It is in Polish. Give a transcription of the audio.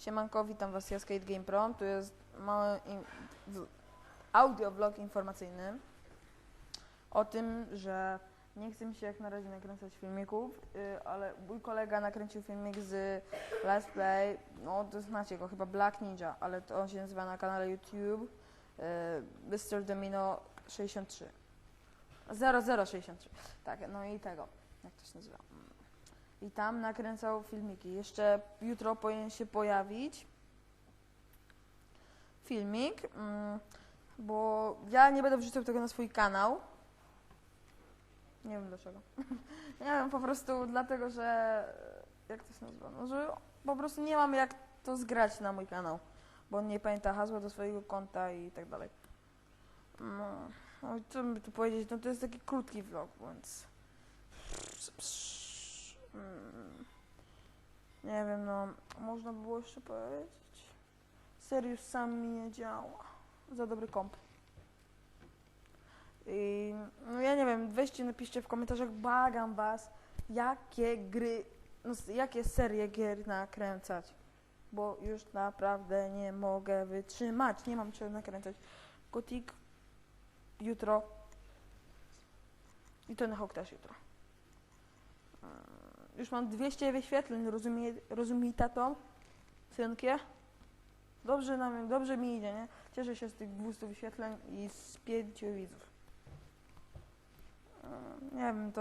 Siemanko, witam Was, ja Skate Game Pro. Tu jest mały in, w, audio vlog informacyjny o tym, że nie chcę mi się jak na razie nakręcać filmików, y, ale mój kolega nakręcił filmik z Let's Play, no to znacie go, chyba Black Ninja, ale to on się nazywa na kanale YouTube y, Mr. Domino 63. 0063. Tak, no i tego, jak to się nazywa? I tam nakręcał filmiki. Jeszcze jutro powinien się pojawić filmik, mm, bo ja nie będę wrzucał tego na swój kanał. Nie wiem dlaczego. nie wiem, po prostu dlatego, że jak to się nazywa? No, że po prostu nie mam jak to zgrać na mój kanał, bo on nie pamięta hasła do swojego konta i tak dalej. No, no i co by tu powiedzieć? No to jest taki krótki vlog, więc... Mm. Nie wiem, no, można by było jeszcze powiedzieć. Serius sam mi nie działa. Za dobry komp. I, no ja nie wiem, weźcie, napiszcie w komentarzach, błagam was, jakie gry, no, jakie serie gier nakręcać. Bo już naprawdę nie mogę wytrzymać, nie mam czego nakręcać. Gotik jutro i Tony Hawk też jutro. Już mam 200 wyświetleń, rozumie, rozumie tato? Synkie? Dobrze, nam, dobrze mi idzie, nie? Cieszę się z tych 200 wyświetleń i z 5 widzów. Nie wiem, to